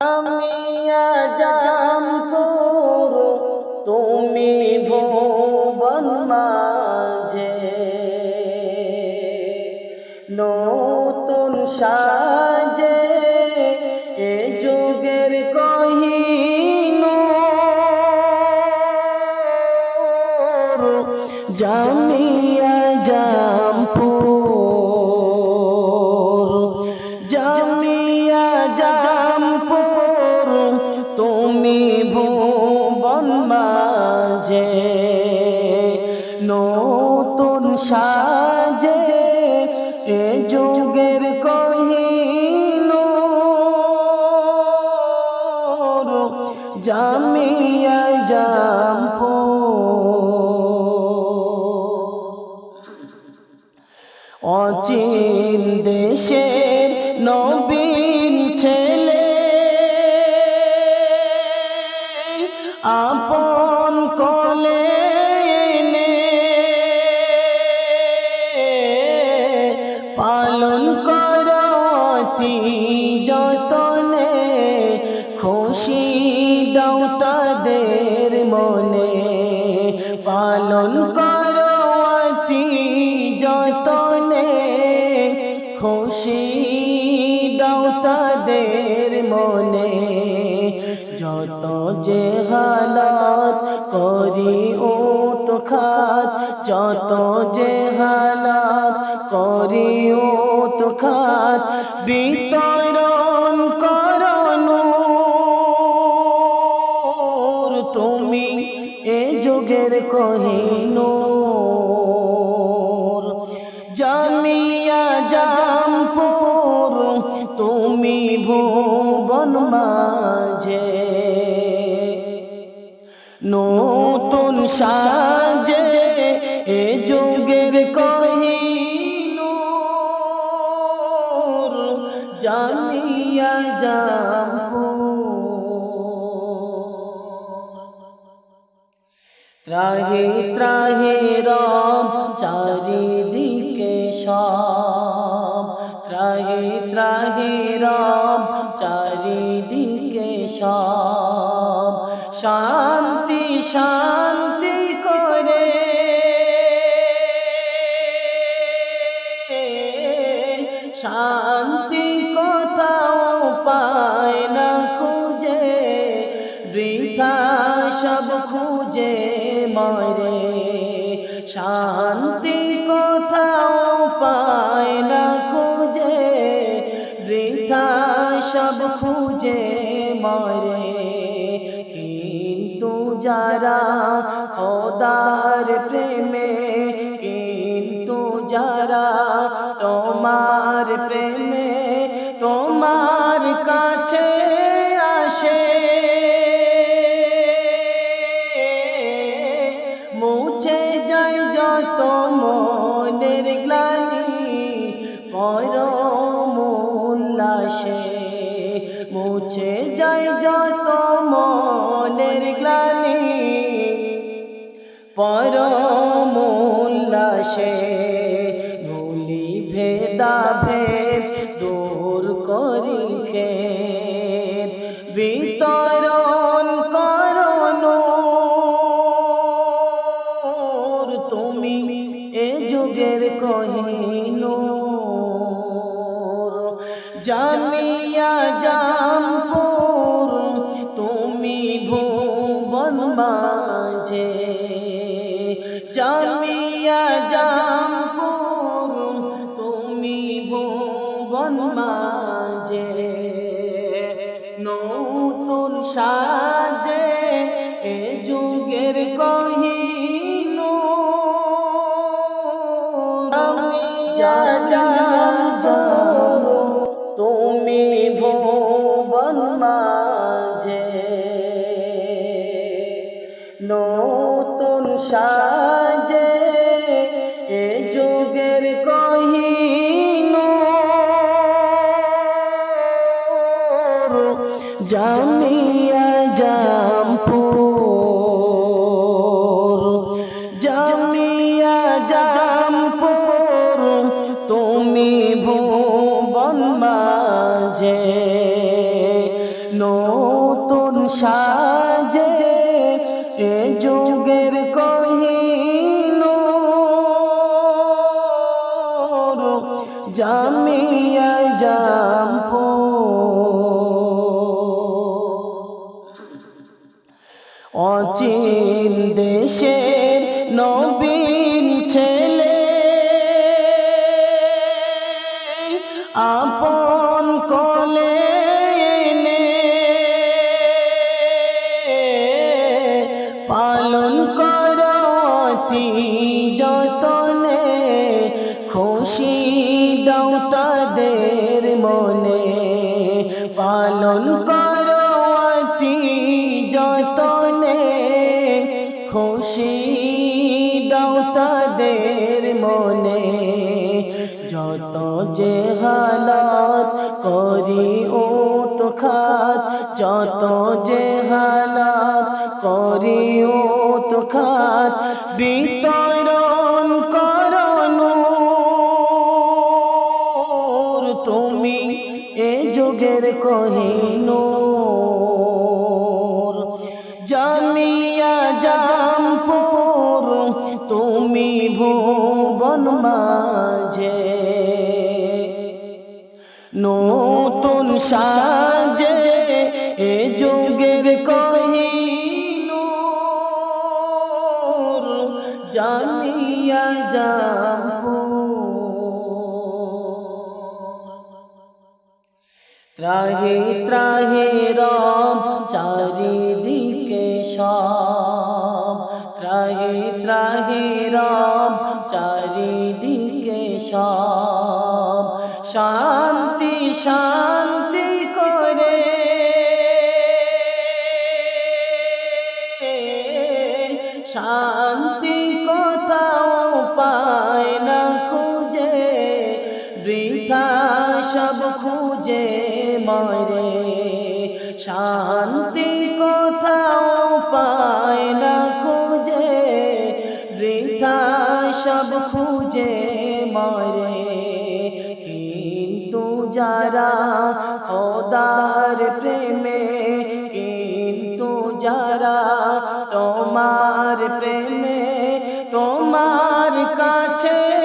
আমিয়া জামপুর তুমি ভুবন মাঝে। নতুন সাজে এ যুগের কহিন জামিয়া মাঝে নতুন সাজে এ যুগের কহি জামিয়া যতনে খুশি দাও তাদের মনে। পালন করতি যতনে খুশি দাও তাদের মনে। যত যে হালাত করি ও তো খাত, যত যে হালাত করি ও তো খাত বিতরণ কহিনূর। জামিয়া জামপুর তুমি ভুবন মাঝে। নতুন সাজে এ যুগের কহিনূর। জামিয়া জামপুর ত্রাহে ত্রাহে রব চারিদিকে সব ত্রাহে ত্রাহে রব চারিদিকে সব শান্তি শান্তি করে। শান্তি কোথাও পায় না খুঁজে, বৃথা সব খুঁজে। মরে শান্তি কোথাও পায় না খুঁজে, বৃথা সব খুঁজে মরে কিন্তু যারা খোদার প্রেমে, কিন্তু যারা তোমার প্রেমে, তোমার কাছে আসে উল্লাসে ভুলি ভেদা ভেদ দূর করি খেদ বিতরণ করনো তুমি এ যুগের কহিনূর। জামিয়া জামপুর তুমি ভুবন মাঝে নতুন সাজে এ যুগের কহিনু জামিয়া সাজে এ যুগের কহিন জামিয়া জাম্পো অচিন দেশের নবীন ছেলে আপন যতনে খুশি দাও তাদের মনে। পালন করতি যতনে খুশি দাও তাদের মনে। যত যে হালাত করি ও তো খাত, যত যে হালাত করি ও তো খাত, বিতরণ যুগের কহিনূর জামিয়া জামপুর তুমি ভুবন মাঝে। নতুন সাজে এ যুগের কহিনূর জামিয়া জামপুর ত্রাহে ত্রাহে রব চারিদিকে সব ত্রাহে ত্রাহে রব চারিদিকে সব শান্তি শান্তি করে। শান্তি কোথাও পায় না খুঁজে, বৃথা সব খুঁজে। মরে শান্তি কোথাও পায় না খুঁজে, বৃথা সব খুঁজে মরে কিন্তু যারা খোদার প্রেমে, কিন্তু যারা তোমার প্রেমে, তোমার কাছে